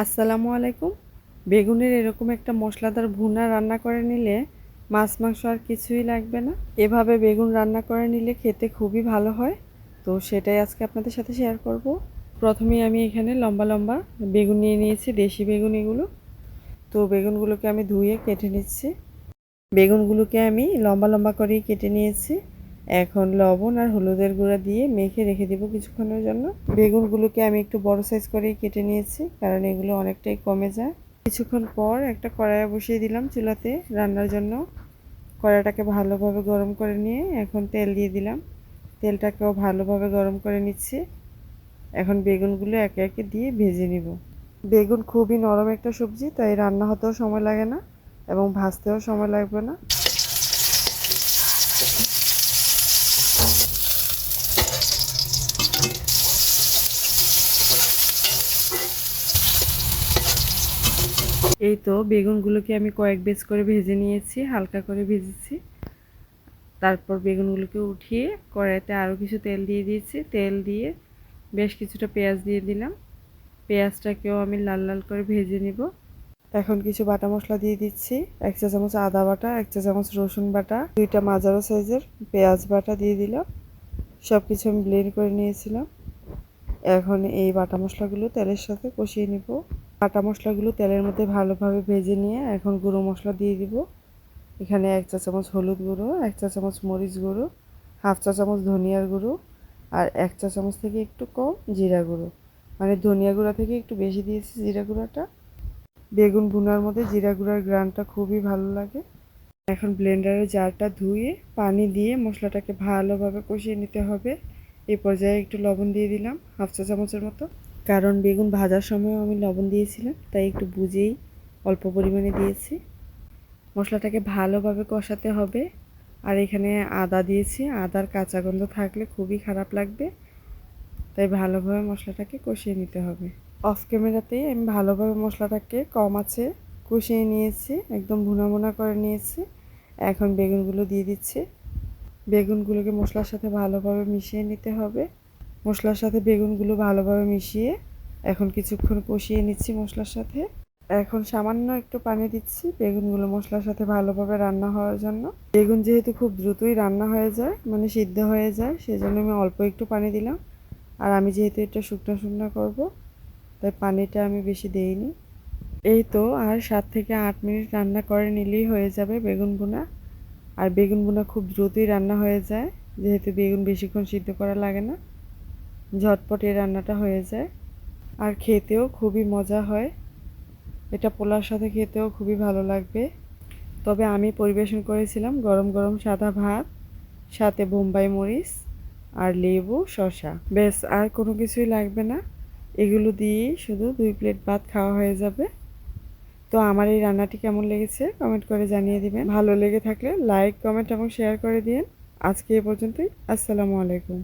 আসসালামু আলাইকুম। বেগুনের এরকম একটা মশলাদার ভুনা রান্না করে নিলে মাছ, মাংস আর কিছুই লাগবে না। এভাবে বেগুন রান্না করে নিলে খেতে খুবই ভালো হয়। তো সেটাই আজকে আপনাদের সাথে শেয়ার করব। প্রথমেই আমি এখানে লম্বা লম্বা বেগুন নিয়ে নিয়েছি, দেশি বেগুন এগুলো। তো বেগুনগুলোকে আমি ধুয়ে কেটে নিচ্ছি। বেগুনগুলোকে আমি লম্বা লম্বা করেই কেটে নিয়েছি। এখন লবণ আর হলুদের গুঁড়া দিয়ে মেখে রেখে দেবো কিছুক্ষণের জন্য। বেগুনগুলোকে আমি একটু বড় সাইজ করেই কেটে নিয়েছি, কারণ এগুলো অনেকটাই কমে যায়। কিছুক্ষণ পর একটা কড়াইয়ে বসিয়ে দিলাম চুলাতে রান্নার জন্য। কড়াইটাকে ভালোভাবে গরম করে নিয়ে এখন তেল দিয়ে দিলাম। তেলটাকেও ভালোভাবে গরম করে নিচ্ছি। এখন বেগুনগুলো একে একে দিয়ে ভেজে নিব। বেগুন খুবই নরম একটা সবজি, তাই রান্না হতেও সময় লাগে না এবং ভাজতেও সময় লাগবে না। এই তো বেগুনগুলোকে আমি কয়েক বেজ করে ভেজে নিয়েছি, হালকা করে ভেজেছি। তারপর বেগুনগুলোকে উঠিয়ে কড়াইতে আরও কিছু তেল দিয়ে দিয়েছি। তেল দিয়ে বেশ কিছুটা পেঁয়াজ দিয়ে দিলাম। পেঁয়াজটাকেও আমি লাল লাল করে ভেজে নিব। এখন কিছু বাটা মশলা দিয়ে দিচ্ছি। এক চা চামচ আদা বাটা, এক চা চামচ রসুন বাটা, দুইটা মাজারো সাইজের পেঁয়াজ বাটা দিয়ে দিলাম। সব কিছু আমি ব্লেন্ড করে নিয়েছিলাম। এখন এই বাটা মশলাগুলো তেলের সাথে কষিয়ে নিব। বাটা মশলাগুলো তেলের মধ্যে ভালোভাবে ভেজে নিয়ে এখন গুঁড়ো মশলা দিয়ে দিব। এখানে এক চা চামচ হলুদ গুঁড়ো, এক চা চামচ মরিচ গুঁড়ো, হাফ চা চামচ ধনিয়ার গুঁড়ো আর এক চা চামচ থেকে একটু কম জিরা গুঁড়ো। মানে ধনিয়া গুঁড়া থেকে একটু বেশি দিয়েছি জিরা গুঁড়াটা। বেগুন ভুনার মধ্যে জিরা গুঁড়ার গ্রানটা খুবই ভালো লাগে। এখন ব্লেন্ডারের জারটা ধুয়ে পানি দিয়ে মশলাটাকে ভালোভাবে কষিয়ে নিতে হবে। এই পর্যায়ে একটু লবণ দিয়ে দিলাম, হাফ চা চামচের মতো। কারণ বেগুন ভাজার সময় আমি লবণ দিয়েছিলাম, তাই একটু বুঝেই অল্প পরিমাণে দিয়েছি। মশলাটাকে ভালোভাবে কষাতে হবে। আর এখানে আদা দিয়েছি। আদার কাঁচা গন্ধ থাকলে খুবই খারাপ লাগবে, তাই ভালোভাবে মশলাটাকে কষিয়ে নিতে হবে। অফ ক্যামেরাতেই আমি ভালোভাবে মশলাটাকে কম আছে কষিয়ে নিয়েছি, একদম ভুনা ভুনা করে নিয়েছি। এখন বেগুনগুলো দিয়ে দিচ্ছি। বেগুনগুলোকে মশলার সাথে ভালোভাবে মিশিয়ে নিতে হবে। মশলার সাথে বেগুনগুলো ভালোভাবে মিশিয়ে এখন কিছুক্ষণ কষিয়ে নিচ্ছি মশলার সাথে। এখন সামান্য একটু পানি দিচ্ছি বেগুনগুলো মশলার সাথে ভালোভাবে রান্না হওয়ার জন্য। বেগুন যেহেতু খুব দ্রুতই রান্না হয়ে যায় মানে সিদ্ধ হয়ে যায়, সেজন্য আমি অল্প একটু পানি দিলাম। আর আমি যেহেতু এটা শুকনো শুকনো করব, তাই পানিটা আমি বেশি দেইনি। এই তো আর সাত থেকে আট মিনিট রান্না করে নিলেই হয়ে যাবে বেগুন বোনা আর বেগুন বোনা খুব দ্রুতই রান্না হয়ে যায়, যেহেতু বেগুন বেশিক্ষণ সিদ্ধ করা লাগে না। ঝটপট এই রান্নাটা হয়ে যায়। আর খেতেও খুবই মজা হয়। এটা পোলার সাথে খেতেও খুবই ভালো লাগবে। তবে আমি পরিবেশন করেছিলাম গরম গরম সাদা ভাত, সাথে বোম্বাই মরিচ আর লেবু শশা ব্যাস, আর কোনো কিছুই লাগবে না। এগুলো দিয়েই শুধু দুই প্লেট ভাত খাওয়া হয়ে যাবে। তো আমার এই রান্নাটি কেমন লেগেছে কমেন্ট করে জানিয়ে দিবেন। ভালো লেগে থাকলে লাইক, কমেন্ট এবং শেয়ার করে দিন আজকে এ পর্যন্তই। আসসালামু আলাইকুম।